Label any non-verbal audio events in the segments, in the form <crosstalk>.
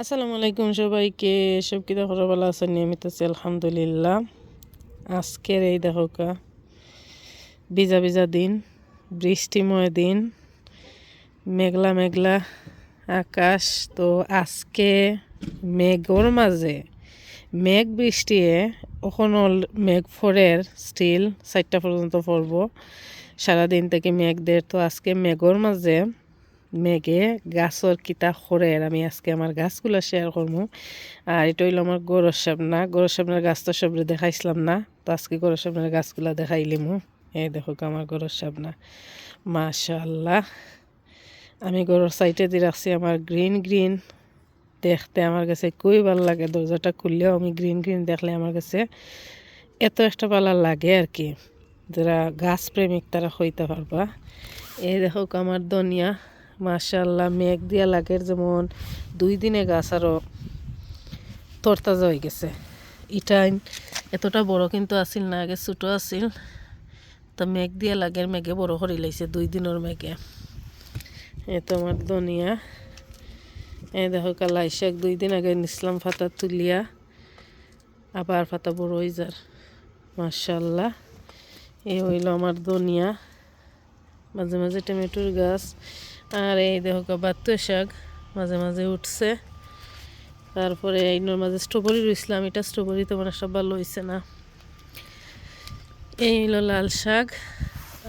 আসসালামু আলাইকুম সবাইকে। সব কি দেখো ভালো আছেন? নিয়মিত আছি, আলহামদুলিল্লাহ। আজকের এই দেখো কা, ভিজা ভিজা দিন, বৃষ্টিময় দিন, মেঘলা মেঘলা আকাশ। তো আজকে মেঘর মাঝে মেঘ বৃষ্টিয়ে ওখানে মেঘ ফোরের স্টিল চারটা পর্যন্ত পড়ব। সারাদিন থেকে মেঘ দের। তো আজকে মেঘর মাঝে মেঘে গাছর কিতা খরের আমি আজকে আমার গাছগুলো শেয়ার করব আর এটা হইল আমার গরর সাবনা গরর সাবনার গাছ তো সবরে দেখাইছিলাম না, তো আজকে গরর সাবনার গাছগুলো দেখাইলিমু এই দেখো আমার গরর সাবনা মাশাল্লাহ আমি গরর সাইডে দিয়ে রাখছি আমার গ্রিন গ্রিন দেখতে আমার কাছে খুবই ভালো লাগে। দরজাটা খুললেও আমি গ্রিন গ্রিন দেখলে আমার কাছে এত একটা ভালো লাগে আর কি। যারা গাছ প্রেমিক তারা হইতে পারবা। এই দেখো আমার দনিয়া মাশাল্লাহ মেঘ দিয়া লাগের যেমন দুই দিনে গাছ আরও তরতাজা হয়ে গেছে। ইটাইন এতটা বড় কিন্তু আসিল না, আগে ছোটো আসিল তো মেঘ দিয়া লাগের মেঘে বড় করে লাইছে দুই দিনের মেঘে। এ তো আমার ধনিয়া এই দেখো কালাই শাক দুই দিন আগে নিসলাম ফাতা তুলিয়া, আবার ফাতা বড় হয়ে যার। মাশাল্লাহ এ হইল আমার ধনিয়া মাঝে মাঝে টমেটোর গাছ আর এই দেখো বাত্তু শাক মাঝে মাঝে উঠছে। তারপরে এইনোর মাঝে স্ট্রবেরি রইছিলাম, এটা স্ট্রবেরি তোমার সব ভালো হয়েছে না। এই হলো লাল শাক।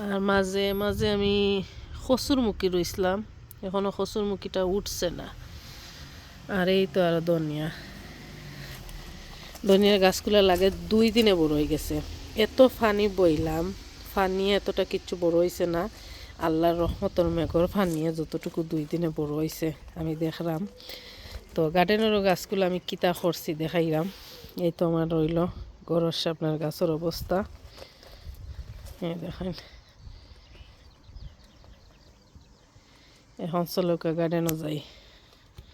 আর মাঝে মাঝে আমি খসুর মুখি রইছিলাম এখনও খসুর মুখিটা উঠছে না। আর এই তো আর ধনিয়া। ধনিয়ার গাছগুলো লাগে দুই দিনে বড় হয়ে গেছে। এত ফানি বইলাম, ফানি এতটা কিচ্ছু বড় হয়েছে না। আল্লাহর রহমতর মেঘর ফানিয়ে যতটুকু দুই দিনে বড় হয়েছে আমি দেখলাম। তো গার্ডেনেরও গাছগুলো আমি কিতা করছি দেখাইলাম। এই তো আমার রইল গরস আপনার গাছের অবস্থা। দেখেন। এখন চলকা গার্ডেনও যাই।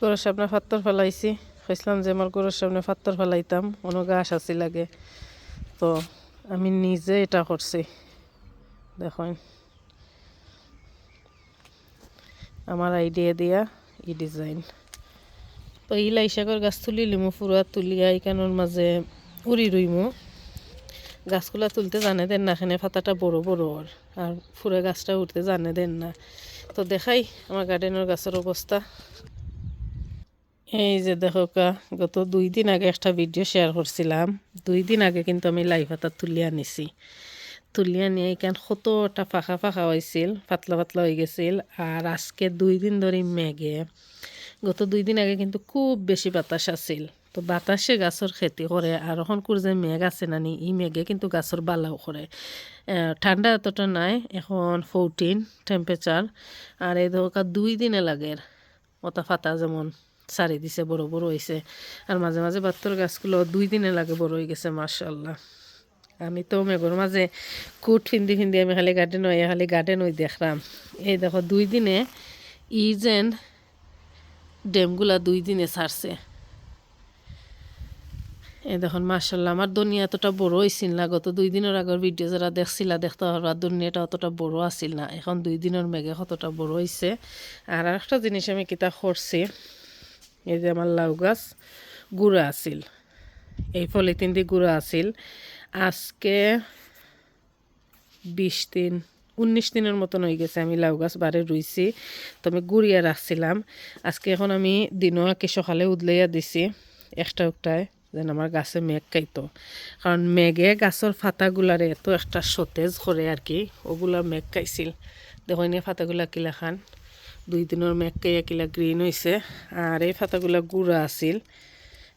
গরস সামনে ফাত্তর ফেলাইছি। কইসলাম যে আমার গরুর সামনে ফাত্তর ফেলাইতাম কোনো গাছ আসি লাগে। তো আমি নিজে এটা করছি। দেখেন। আমার আইডিয়া দিয়া ই ডিজাইন তো এই লাইশাকর গাছ তুলি লিমু, ফুরা তুলিয়া ইকানোর মাঝে উড়ি রইমু। গাছগুলা তুলতে জানে দেন না, এখানে ফাতাটা বড় বড় ওর আর ফুরে গাছটা উঠতে জানে দেন না। তো দেখাই আমার গার্ডেনের গাছের অবস্থা। এই যে দেখো কা, গত দুই দিন আগে একটা ভিডিও শেয়ার করছিলাম। দুই দিন আগে কিন্তু আমি লাইভ হাতা তুলিয়া নিছি তুলিয়া নিয়ে এখান কতটা ফাঁকা ফাঁকা হয়েছিল পাতলা পাতলা হয়ে গেছিল। আর আজকে দুই দিন ধরে মেঘে। গত দুই দিন আগে কিন্তু খুব বেশি বাতাস আছিল। তো বাতাসে গাছের খেতি করে আর এখন যে মেঘ আছে নানি ই মেঘে কিন্তু গাছের বালাও করে ঠান্ডা এতটা নাই, এখন ফোরটিন টেম্পারেচার আর এই ধরকা দুই দিনে লাগে ওটা ফাতা যেমন সারি দিছে, বড় বড় হয়েছে আর মাঝে মাঝে বাত্তর গাছগুলো দুই দিনে লাগে, বড় হয়ে গেছে মার্শাল্লাহ আমি তো মেঘর মাঝে কুট ফিন্দি ফিন্দি আমি খালি গার্ডেন হয়ে খালি গার্ডেন হয়ে দেখলাম এই দেখো, দুই দিনে ই যেন ড্যামগুলা দুই দিনে ছাড়ছে। এই দেখুন মার্শাল্লাহ আমার দুনিয়া এতটা বড় হয়েছিল না। গত দুই দিনের আগের ভিডিও যারা দেখছিলা, দেখতে পারবা দুনিয়াটা অতটা বড় আছিল না। এখন দুই দিনের মেঘে কতটা বড় হয়েছে আর একটা জিনিস আমি কিতা করছি এই যে আমার লাউ গাছ গুঁড়া আছিল। এই পলিথিন দিয়ে গুঁড়া আছিল। আজকে বিশ দিন, উনিশ দিনের মতন হয়ে গেছে আমি লাউ গাছ বারে রুইছি তো আমি গুড়িয়া রাখছিলাম আজকে এখন আমি দিনও আঁকি সকালে উদলাইয়া দিছি, একটা একটায় যেন আমার গাছে মেঘ খাইতো কারণ মেঘে গাছের ফাতাগুলারে এত একটা সতেজ করে আর কি ওগুলা মেঘ খাইছিল দেখো নিয়ে ফাতাগুলা কিলা খান, দুই দিনের মেঘ খাইয়া কিলা গ্রিন হয়েছে আর এই ফাতাগুলা গুঁড়া আছিল,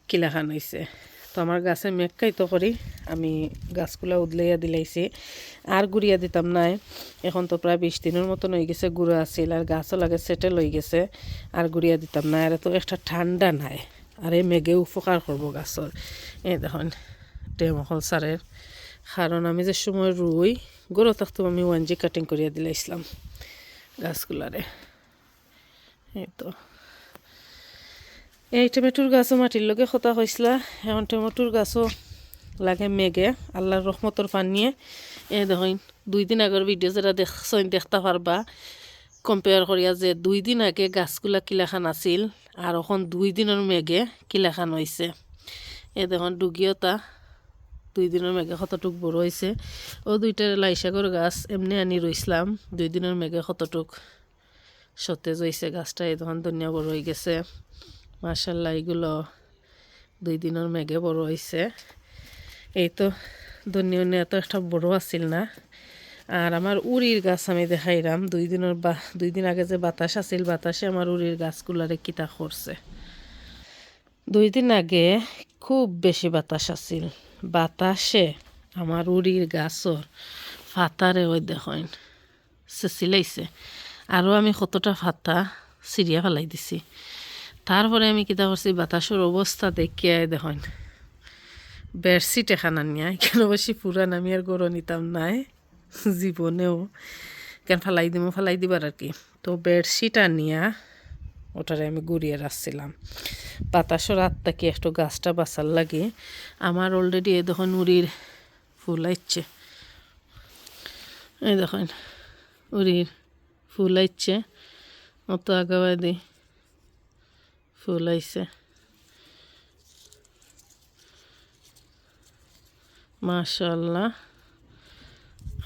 কিলা খান হয়েছে তো আমার গাছে মেঘ খাইতো করি আমি গাছগুলা উদলাইয়া দিলাইছি। আর গুড়িয়া দিতাম নাই। এখন তো প্রায় বিশ দিনের মতন হয়ে গেছে, গুঁড়া আছিল আর গাছও লাগে সেটেল হয়ে গেছে। আর গুড়িয়া দিতাম না আর তো একটা ঠান্ডা নাই। আর এই মেঘে উপকার করব গাছর এই দেখুন টেমহল সারের কারণ আমি যে সময় রুই গরু থাকতো আমি ওয়ান জি কাটিং করিয়া দিলাইছিলাম গাছগুলারে এই তো। এই টমেটোর গাছও মাটির লগে খতা হয়েছিল এখন টমেটোর গাছও লাগে মেঘে আল্লাহর রহমতর পানিয়ে। এ দেখুন, দুই দিন আগের ভিডিও যারা দেখছেন দেখতে পারবা কম্পেয়ার করিয়া যে দুই দিন আগে গাছগুলা কিলাখান আছিল আর এখন দুই দিনের মেঘে কিলাখান হয়েছে এ দেখুন ডুগিওতা দুই দিনের মেঘে কতটুক বড় হয়েছে ও দুইটা লাইশাগর গাছ এমনি আনি রইছিলাম দুই দিনের মেঘে কতটুক সতেজ হয়েছে গাছটা, এই তখন ধনিয়া বড় হয়ে গেছে। মার্শাল্লাহ এগুলো দুই দিনের মেঘে বড় হয়েছে এই তো ধনিয়া এত একটা বড় আছিল না। আর আমার উড়ির গাছ আমি দেখাইলাম দুই দিনের বা, দুই দিন আগে যে বাতাস আছিল, বাতাসে আমার উড়ির গাছগুলারে কিতা করছে। দুই দিন আগে খুব বেশি বাতাস আছিল। বাতাসে আমার উড়ির গাছর ফাতারে ওই দেখেন চেঁচিলাইছে আরও আমি কতটা ফাতা চিরিয়া ফেলাই দিছি। তারপরে আমি কিতা করছি বাতাসের অবস্থা দেখিয়া দেখেন। বেডশিট এখান আনিয়া কেন বেশি পুরান আমি আর গরো নিতাম নাই, জীবনেও। কেন ফালাই দিমো, ফালাই দিবার আর কি। তো বেডশিট আনিয়া ওটারে আমি গুড়িয়ে রাখছিলাম। বাতাসের রাত থেকে একটু গাছটা বাঁচার লাগে? আমার অলরেডি এই দেখুন উড়ির ফুল আইচ্ছে এই দেখুন, উড়ির ফুল আইচ্ছে অত আগাবাদি। ফুল আইছে মাশাল্লাহ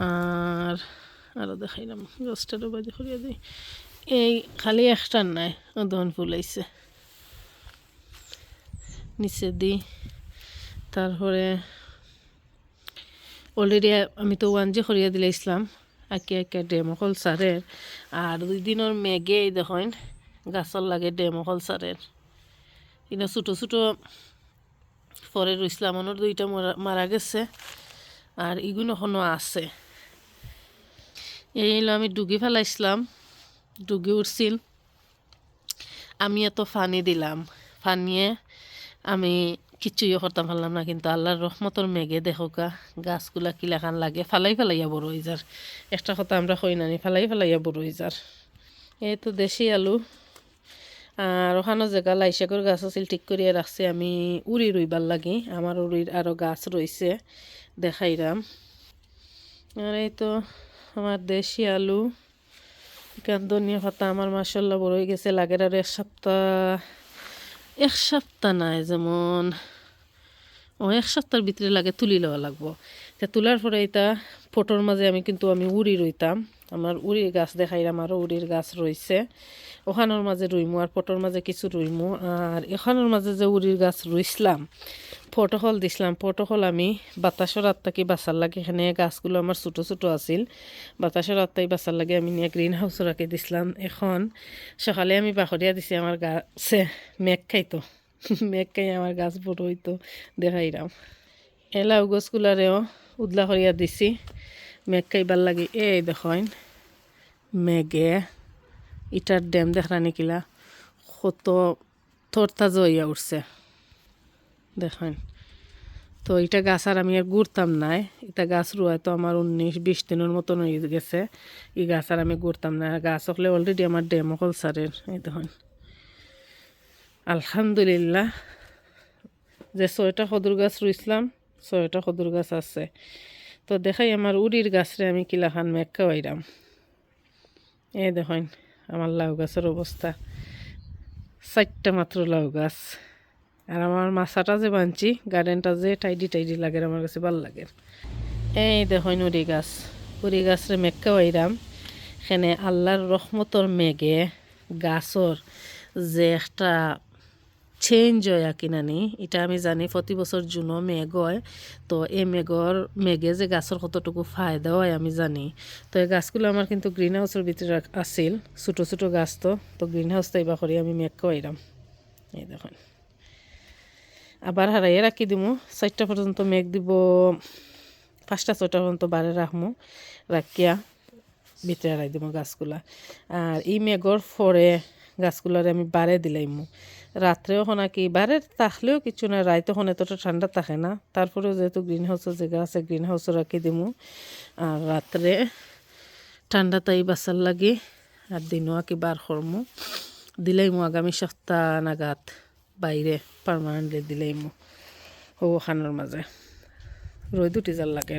আর আরও দেখাইলাম, গাছটারও বাজে করিয়া দিই। এই খালি একটার নাই দহন ফুল আইছে নিচে দিই। তারপরে অলরেডি আমি তো ওয়ান জি করিয়া দিলে ইসলাম আঁকি আঁকিয়া ডেমকল সারের আর দুই দিনের মেঘে দেখেন গাছর লাগে ডেমকল সারের কিন্তু ছোটো ছোটো পরে রইসলাম দুইটা মারা গেছে আর ইগুলো এখনও আছে। এই আমি ডুগি ফেলাইছিলাম ডুগি উঠছিল। আমি এত ফানি দিলাম। ফানিয়ে আমি কিচ্ছুই করতাম পারলাম না, কিন্তু আল্লাহর রহমতর মেঘে দেখোকা গাছগুলা কিলাখান লাগে, ফালাই ফালাইয়া বড় হয়ে যার একটা কথা আমরা কই নানি ফালাই ফালাইয়া বড় হয়ে যার এই তো দেশি আলু। আর ওখানো জায়গা লাইশাকর গাছ আছিল, ঠিক করিয়া রাখছি আমি উড়ি রইবার লাগি। আমার উড়ির আরও গাছ রয়েছে দেখাইরাম। আর এই তো আমার দেশি আলু, এখান ধনিয়া পাতা আমার মাসাল্লাহ বড় হয়ে গেছে, লাগের আর এক সপ্তাহ এক সপ্তাহ নাই যেমন। ও এক সপ্তাহের ভিতরে লাগে তুলি লওয়া লাগবো। তা তোলার পরে এটা ফটোর মাঝে আমি কিন্তু আমি উড়ি রইতাম। আমার উড়ির গাছ দেখাইলাম আরও উড়ির গাছ রয়েছে ওখানোর মাঝে রুইমু আর ফটোর মাঝে কিছু রুইমু। আর এখানোর মাঝে যে উড়ির গাছ রুইছিলাম ফটোহল দিছিলাম ফটোহল আমি বাতাসের আত্মাকে বাঁচার লাগে এখানে? গাছগুলো আমার ছোটো ছোটো আছিল। বাতাসের আত্মাই বাঁচার লাগে আমি নিয়ে গ্রিন হাউসে রাখি দিছিলাম এখন সকালে আমি বাখরিয়া দিছি আমার গাছে মেঘ খাইতো। <laughs> মেঘ খাই আমার গাছ বড় হইতো দেখাইরাম এলাও গছগুলারেও উদলা করিয়া দিছি। মেঘ খাইবার লাগে, এই দেখেন, মেঘে ইটার ড্যাম দেখরা কিলা, কত থরতাজা হইয়া উঠছে। দেখেন, তো এটা গাছ আর আমি আর ঘুরতাম নাই। এটা গাছ রুয়ায় তো আমার উনিশ বিশ দিনের মতন হয়ে গেছে। এই গাছ আর আমি ঘুরতাম না গাছ হলে অলরেডি আমার ড্যাম হল সারের এই দেখেন। আলহামদুলিল্লাহ, যে ছয়টা সদুর গাছ রুইছিলাম ছয়টা সদুর গাছ আছে। তো দেখাই আমার উড়ির গাছরে আমি কিলাখান মেঘ খাওয়াইরাম। এ দেখেন, আমার লাউ গাছের অবস্থা। চারটা মাত্র লাউ গাছ। আর আমার মাছাটা যে বানছি, গার্ডেনটা যে টাইডি টাইডি লাগে আমার কাছে ভালো লাগে। এই দেখেন উড়ি গাছ। উড়ি গাছরে মেঘ খাওয়াইরাম। এখানে আল্লাহর রহমতর মেঘে গাছর যে একটা চেঞ্জ হয় আর কিনানি এটা আমি জানি প্রতি বছর জুনো মেঘ হয়, তো এই মেঘর মেঘে যে গাছের কতটুকু ফায়দা হয় আমি জানি। তো এই গাছগুলো আমার কিন্তু গ্রিন হাউসের ভিতরে আছিল, ছোটো ছোটো গাছ তো। তো গ্রিন হাউস তাইবা করি আমি মেঘ খাওয়াইলাম এই দেখুন। আবার হারাইয়ে রাখি দিমু। চারটা পর্যন্ত মেঘ দিব, পাঁচটা, ছয়টা পর্যন্ত বারে রাখমু রাখিয়া ভিতরে হারাই দিব গাছগুলা। আর এই মেঘর পরে গাছগুলারে আমি বারে দিলাইমু। রাত্রেও কি বারে থাকলেও কিছু না রাইতে হন এতটা ঠান্ডা থাকে না। তারপরেও যেহেতু গ্রিন হাউসের জায়গা আছে গ্রিন হাউসে রাখি দিমু। আর রাত্রে ঠান্ডা তাই বাসার লাগে, আর দিনও আঁকি বার করমু। দিলাইমু আগামী সপ্তাহ নাগাদ বাইরে পারমানেন্টলি দিলাইমু। ও খানোর মাঝে। রই দুটি জাল লাগে।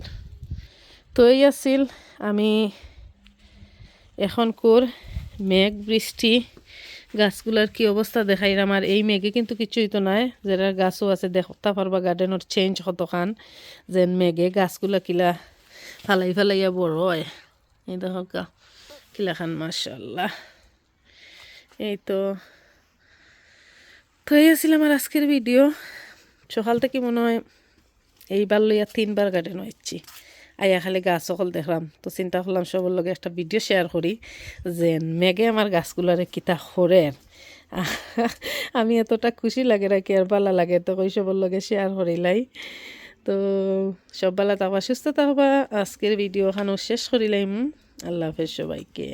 তো এই আছিল, আমি এখন কোর মেঘ বৃষ্টি গাছগুলার কি অবস্থা দেখাই আমার এই মেঘে কিন্তু কিছুই তো নাই। যারা গাছও আছে দেখতে পারবা গার্ডেনের চেঞ্জ কতখান যেন মেঘে গাছগুলা কিলা ফালাই ফালাইয়া বড় হয়। এই দেখো গা, কিলাখান মাশাল্লাহ এই তো এই আছিল আমার আজকের ভিডিও সকাল থেকে মনে হয় এইবার লইয়া তিনবার গার্ডেন হয়েছি আইয়া খালি গাছ সকল দেখলাম। তো চিন্তা করলাম সবার লগে একটা ভিডিও শেয়ার করি যে মেঘে আমার গাছগুলারে কিতা সরে <laughs> আমি এতটা খুশি লাগে রাখি আর বালা লাগে, তো ওই সবার লগে শেয়ার করিলাই তো সব বেলা থাকবা, সুস্থ থাকবা। আজকের ভিডিও খানো শেষ করিলাম আল্লাহ হাফেজ সবাইকে।